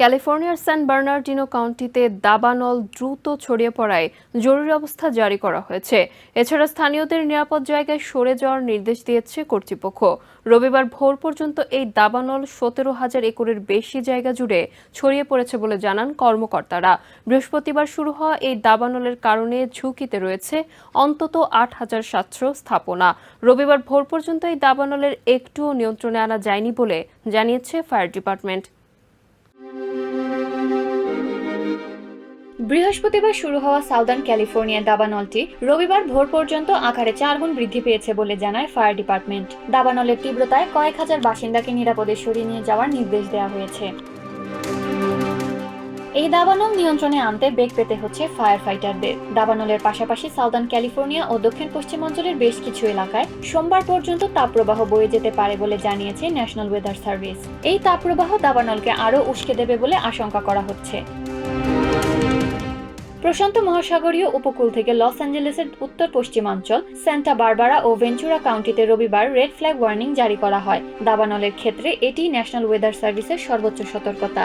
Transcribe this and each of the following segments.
ক্যালিফোর্নিয়ার সান বার্নার্ডিনো কাউন্টিতে দাবানল দ্রুত ছড়িয়ে পড়ায় জরুরি অবস্থা জারি করা হয়েছে। এছাড়া স্থানীয়দের নিরাপদ জায়গায় সরে যাওয়ার নির্দেশ দিয়েছে কর্তৃপক্ষ। রবিবার ভোর পর্যন্ত এই দাবানল সতেরো হাজার একরের বেশি জায়গা জুড়ে ছড়িয়ে পড়েছে বলে জানান কর্মকর্তারা। বৃহস্পতিবার শুরু হওয়া এই দাবানলের কারণে ঝুঁকিতে রয়েছে অন্তত আট হাজার সাতশো স্থাপনা। রবিবার ভোর পর্যন্ত এই দাবানলের একটুও নিয়ন্ত্রণে আনা যায়নি বলে জানিয়েছে ফায়ার ডিপার্টমেন্ট। বৃহস্পতিবার শুরু হওয়া সাউদার্ন ক্যালিফোর্নিয়া দাবানলটি রবিবার ভোর পর্যন্ত আকারে চার গুণ বৃদ্ধি পেয়েছে বলে জানায় ফায়ার ডিপার্টমেন্ট। দাবানলের তীব্রতায় কয়েক হাজার বাসিন্দাকে নিরাপদে সরিয়ে নিয়ে যাওয়ার নির্দেশ দেওয়া হয়েছে। এই দাবানল নিয়ন্ত্রণে আনতে বেগ পেতে হচ্ছে ফায়ার ফাইটারদের দাবানলের পাশাপাশি সাউদার্ন ক্যালিফোর্নিয়া ও দক্ষিণ পশ্চিমাঞ্চলের বেশ কিছু এলাকায় সোমবার পর্যন্ত তাপপ্রবাহ বয়ে যেতে পারে বলে জানিয়েছে ন্যাশনাল ওয়েদার সার্ভিস এই তাপপ্রবাহ দাবানলকে আরও উস্কে দেবে বলে আশঙ্কা করা হচ্ছে। প্রশান্ত মহাসাগরীয় উপকূল থেকে লস অ্যাঞ্জেলেসের উত্তর পশ্চিমাঞ্চল, সেন্টা বারবারা ও ভেঞ্চুরা কাউন্টিতে রবিবার রেড ফ্ল্যাগ ওয়ার্নিং জারি করা হয়। দাবানলের ক্ষেত্রে এটি ন্যাশনাল ওয়েদার সার্ভিসের সর্বোচ্চ সতর্কতা।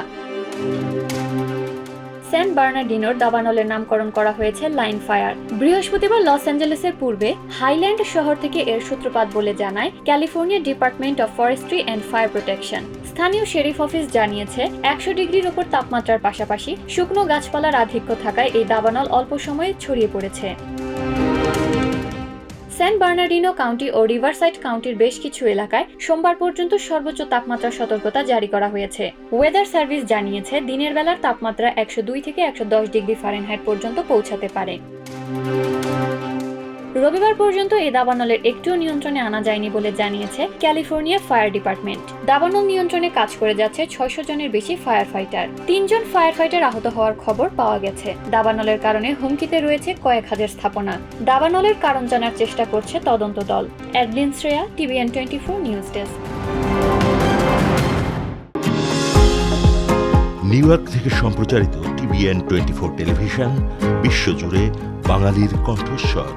সেন্ট বার্নার্ডিনোর দাবানলের নামকরণ করা হয়েছে লাইন ফায়ার। বৃহস্পতিবার লস অ্যাঞ্জেলেসের পূর্বে হাইল্যান্ড শহর থেকে এর সূত্রপাত বলে জানায় California department of forestry and fire protection. স্থানীয় শেরিফ অফিস জানিয়েছে, একশো ডিগ্রির ওপর তাপমাত্রার পাশাপাশি শুকনো গাছপালার আধিক্য থাকায় এই দাবানল অল্প সময়ে ছড়িয়ে পড়েছে। সেন্ট বার্নার্ডিনো কাউন্টি ও রিভারসাইড কাউন্টির বেশ কিছু এলাকায় সোমবার পর্যন্ত সর্বোচ্চ তাপমাত্রা সতর্কতা জারি করা হয়েছে। ওয়েদার সার্ভিস জানিয়েছে, দিনের বেলার তাপমাত্রা একশো দুই থেকে একশো দশ ডিগ্রি ফারেনহাইট পর্যন্ত পৌঁছাতে পারে। রবিবার পর্যন্ত এই দাবানলের একটুও নিয়ন্ত্রণে আনা যায়নি বলে জানিয়েছে ক্যালিফোর্নিয়া ফায়ার ডিপার্টমেন্ট। দাবানল নিয়ন্ত্রণে কাজ করে যাচ্ছে ছয়শো জনের বেশি ফায়ার ফাইটার তিনজন ফায়ার ফাইটার আহত হওয়ার খবর পাওয়া গেছে। দাবানলের কারণে হুমকিতে রয়েছে কয়েক হাজার স্থাপনা। দাবানলের কারণ জানার চেষ্টা করছে তদন্ত দল। Adeline Shreya, TVN twenty four news desk. New York থেকে সম্প্রচারিত টিভিএন টোয়েন্টি ফোর টেলিভিশন, বিশ্বজুড়ে বাঙালির কণ্ঠস্বর।